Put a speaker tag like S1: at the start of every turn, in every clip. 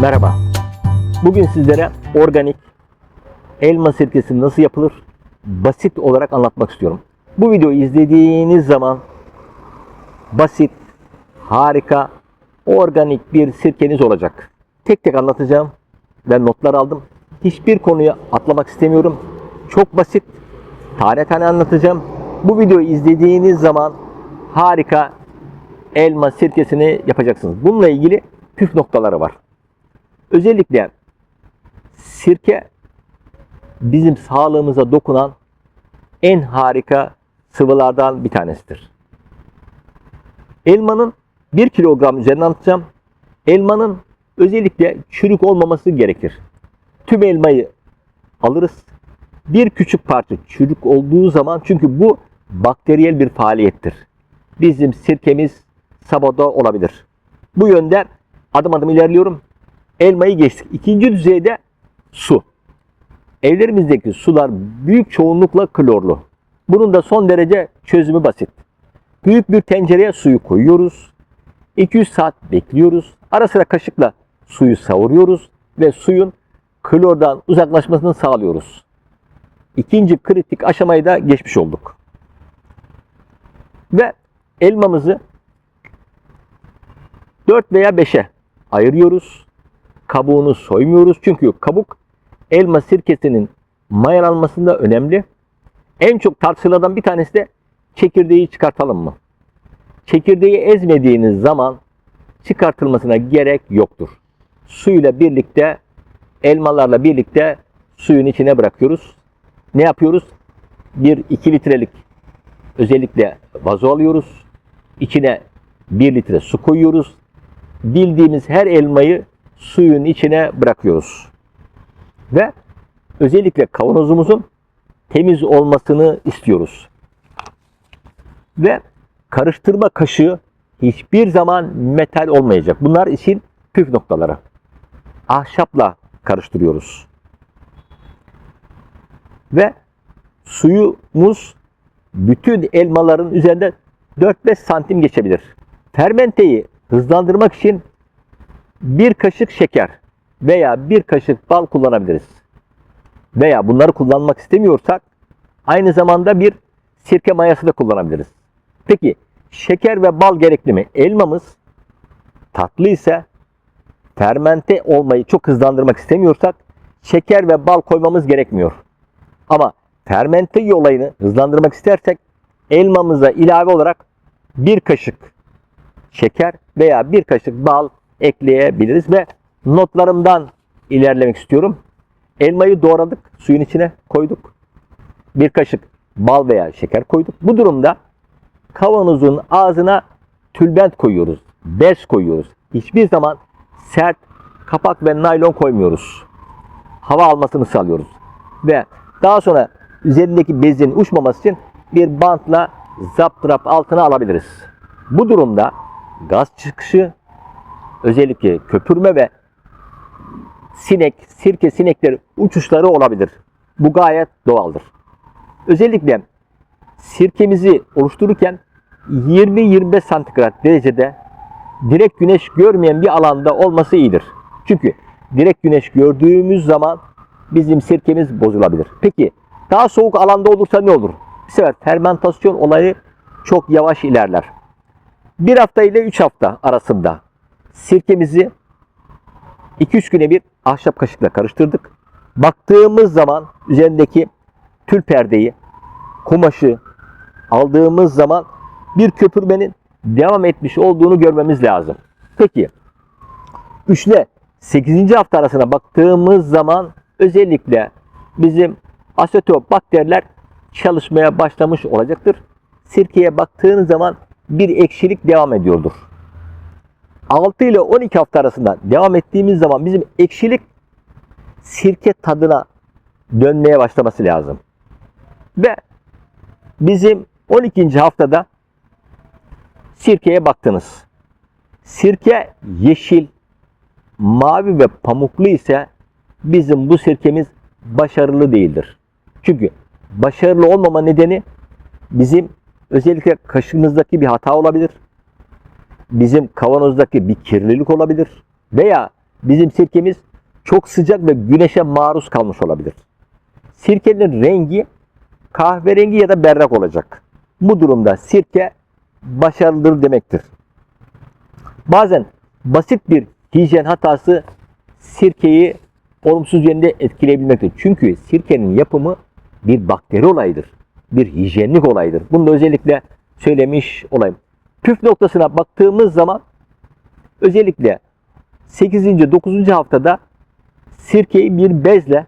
S1: Merhaba. Bugün sizlere organik elma sirkesi nasıl yapılır basit olarak anlatmak istiyorum. Bu videoyu izlediğiniz zaman basit, harika, organik bir sirkeniz olacak. Tek tek anlatacağım. Ben notlar aldım. Hiçbir konuyu atlamak istemiyorum. Çok basit. Tane tane anlatacağım. Bu videoyu izlediğiniz zaman harika elma sirkesini yapacaksınız. Bununla ilgili püf noktaları var. Özellikle sirke bizim sağlığımıza dokunan en harika sıvılardan bir tanesidir. Elmanın 1 kilogram üzerine anlatacağım. Elmanın özellikle çürük olmaması gerekir. Tüm elmayı alırız. Bir küçük parça çürük olduğu zaman çünkü bu bakteriyel bir faaliyettir. Bizim sirkemiz sabada olabilir. Bu yönde adım adım ilerliyorum. Elmayı geçtik. İkinci düzeyde su. Evlerimizdeki sular büyük çoğunlukla klorlu. Bunun da son derece çözümü basit. Büyük bir tencereye suyu koyuyoruz. 200 saat bekliyoruz. Ara sıra kaşıkla suyu savuruyoruz ve suyun klordan uzaklaşmasını sağlıyoruz. İkinci kritik aşamayı da geçmiş olduk. Ve elmamızı 4 veya 5'e ayırıyoruz. Kabuğunu soymuyoruz. Çünkü kabuk elma sirkesinin mayalanmasında önemli. En çok tartışılardan bir tanesi de çekirdeği çıkartalım mı? Çekirdeği ezmediğiniz zaman çıkartılmasına gerek yoktur. Suyla birlikte, elmalarla birlikte suyun içine bırakıyoruz. Ne yapıyoruz? Bir 2 litrelik özellikle vazo alıyoruz. İçine 1 litre su koyuyoruz. Bildiğimiz her elmayı suyun içine bırakıyoruz. Ve özellikle kavanozumuzun temiz olmasını istiyoruz. Ve karıştırma kaşığı hiçbir zaman metal olmayacak. Bunlar için püf noktaları. Ahşapla karıştırıyoruz. Ve suyumuz bütün elmaların üzerinde 4-5 santim geçebilir. Fermenteyi hızlandırmak için bir kaşık şeker veya bir kaşık bal kullanabiliriz. Veya bunları kullanmak istemiyorsak aynı zamanda bir sirke mayası da kullanabiliriz. Peki şeker ve bal gerekli mi? Elmamız tatlı ise fermente olmayı çok hızlandırmak istemiyorsak şeker ve bal koymamız gerekmiyor. Ama fermente olayını hızlandırmak istersek elmamıza ilave olarak bir kaşık şeker veya bir kaşık bal ekleyebiliriz ve notlarımdan ilerlemek istiyorum. Elmayı doğradık, suyun içine koyduk. Bir kaşık bal veya şeker koyduk. Bu durumda kavanozun ağzına tülbent koyuyoruz. Bez koyuyoruz. Hiçbir zaman sert kapak ve naylon koymuyoruz. Hava almasını sağlıyoruz. Ve daha sonra üzerindeki bezin uçmaması için bir bantla zaptırap altına alabiliriz. Bu durumda gaz çıkışı özellikle köpürme ve sinek, sirke sinekleri uçuşları olabilir. Bu gayet doğaldır. Özellikle sirkemizi oluştururken 20-25 santigrat derecede direkt güneş görmeyen bir alanda olması iyidir. Çünkü direkt güneş gördüğümüz zaman bizim sirkemiz bozulabilir. Peki daha soğuk alanda olursa ne olur? Bu sefer fermentasyon olayı çok yavaş ilerler. Bir hafta ile 3 hafta arasında sirkemizi 2-3 güne bir ahşap kaşıkla karıştırdık. Baktığımız zaman üzerindeki tül perdeyi, kumaşı aldığımız zaman bir köpürmenin devam etmiş olduğunu görmemiz lazım. Peki 3 ile 8. hafta arasına baktığımız zaman özellikle bizim asetobakteriler çalışmaya başlamış olacaktır. Sirkeye baktığınız zaman bir ekşilik devam ediyordur. 6 ile 12 hafta arasında devam ettiğimiz zaman bizim ekşilik sirke tadına dönmeye başlaması lazım. Ve bizim 12. haftada sirkeye baktınız. Sirke yeşil, mavi ve pamuklu ise bizim bu sirkemiz başarılı değildir. Çünkü başarılı olmama nedeni bizim özellikle kaşığımızdaki bir hata olabilir. Bizim kavanozdaki bir kirlilik olabilir. Veya bizim sirkemiz çok sıcak ve güneşe maruz kalmış olabilir. Sirkenin rengi kahverengi ya da berrak olacak. Bu durumda sirke başarılıdır demektir. Bazen basit bir hijyen hatası sirkeyi olumsuz yönde etkileyebilmektedir. Çünkü sirkenin yapımı bir bakteri olayıdır. Bir hijyenlik olayıdır. Bunu da özellikle söylemiş olayım. Püf noktasına baktığımız zaman özellikle 8. 9. haftada sirkeyi bir bezle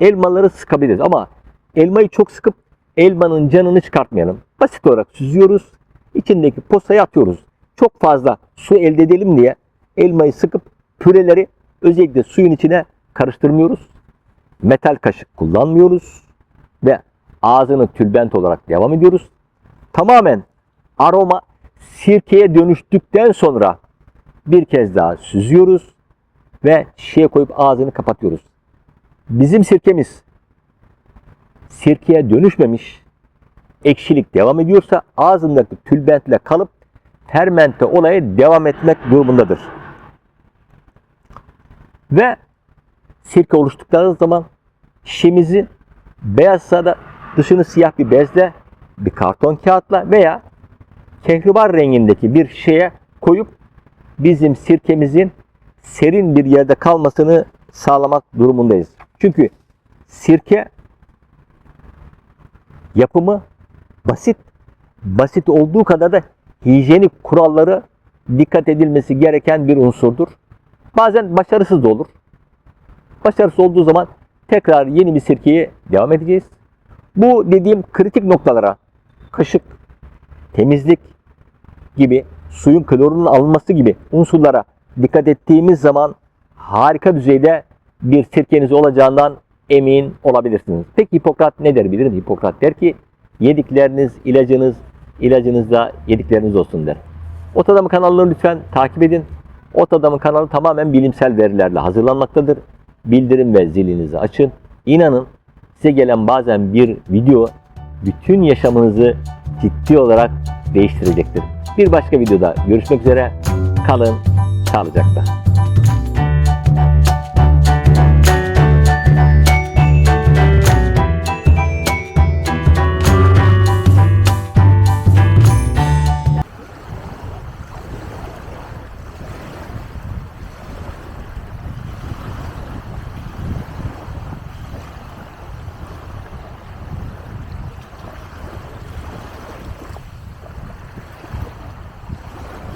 S1: elmaları sıkabiliriz. Ama elmayı çok sıkıp elmanın canını çıkartmayalım. Basit olarak süzüyoruz. İçindeki posayı atıyoruz. Çok fazla su elde edelim diye elmayı sıkıp püreleri özellikle suyun içine karıştırmıyoruz. Metal kaşık kullanmıyoruz ve ağzını tülbent olarak devam ediyoruz. Tamamen aroma sirkeye dönüştükten sonra bir kez daha süzüyoruz ve şişeye koyup ağzını kapatıyoruz. Bizim sirkemiz sirkeye dönüşmemiş, ekşilik devam ediyorsa ağzındaki tülbentle kalıp fermente olayı devam etmek durumundadır. Ve sirke oluştukları zaman şişemizi beyaz sada dışını siyah bir bezle, bir karton kağıtla veya kehribar rengindeki bir şeye koyup bizim sirkemizin serin bir yerde kalmasını sağlamak durumundayız. Çünkü sirke yapımı basit. Basit olduğu kadar da hijyenik kuralları dikkat edilmesi gereken bir unsurdur. Bazen başarısız da olur. Başarısız olduğu zaman tekrar yeni bir sirkeye devam edeceğiz. Bu dediğim kritik noktalara kaşık, temizlik gibi suyun klorunun alınması gibi unsurlara dikkat ettiğimiz zaman harika düzeyde bir sirkeniz olacağından emin olabilirsiniz. Peki Hipokrat ne der biliriz? Hipokrat der ki yedikleriniz ilacınız, ilacınız da yedikleriniz olsun der. Ot Adamı kanalını lütfen takip edin. Ot Adamı kanalı tamamen bilimsel verilerle hazırlanmaktadır. Bildirim ve zilinizi açın. İnanın size gelen bazen bir video bütün yaşamınızı ciddi olarak değiştirecektir. Bir başka videoda görüşmek üzere. Kalın sağlıcakla.